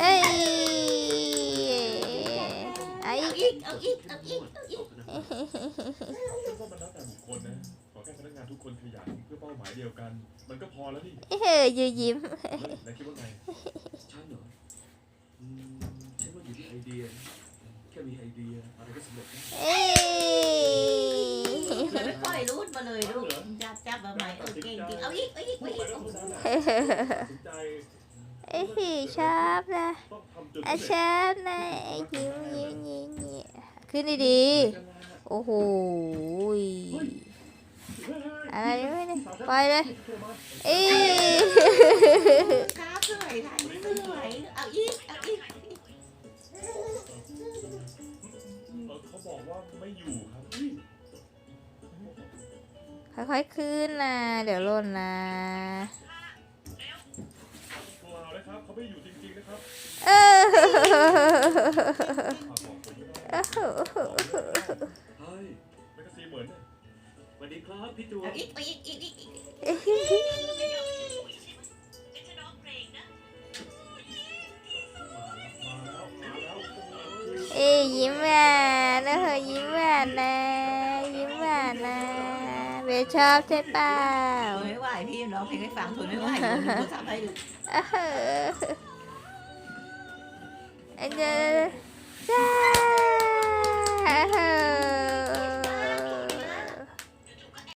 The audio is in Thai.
เอ้ยไอ้เอาอีกเอาอีกเอาอีกเอาอีกก็มันแล้วแต่บุคคลนะ ขอแค่พนักงานทุกคนขยันเพื่อเป้าหมายเดียวกัน มันก็พอแล้วนี่เฮ้ยยูยิ้มแล้วนายคิดว่าไงฉันเหรออืมฉันว่าอยู่ที่ไอเดียนะแค่มีไอเดียอะไรก็สำเร็จนะเอ้ยค่อยๆรูดมาเลยลูกจับจับมาใหม่เออเก่งจริงเอาอีกเอาอีกพูเอาดอีไปกแล้วคุณนะสนใจ เอ้ยชอบนะต้องทำจนอาสำเร็จชอบนะยิ้มยิ้มยิ้มยิ้มขึ้นดีๆโอ้โหอะไรไม่ได้ปเลยเอ้ยขาสวยท่านสวยเอาอีกเอาอีกเขาบอกว่าไม่อยู่ครับค่อยๆขึ้นนะ เดี๋ยวล่นนะ เขาไม่อยู่จริงๆนะครับเออฝากบอกผมไม่ได้เฮ้ยแมกกาซีนเหมือนเนี่ยสวัสดีครับพี่ตัวเอาอีกเอาอีกอีกอีกอีกมาแล้วมาแล้ว เอ้ยยิ้มหวานนะเฮ้ยยิ้มหวานนะยิ้มหวานนะ เบลชอบใช่เปล่าทนไม่ไหวพี่ร้องเพลงให้ฟังทนไม่ไหวหนูทำให้ดูเออเออจ้าเออ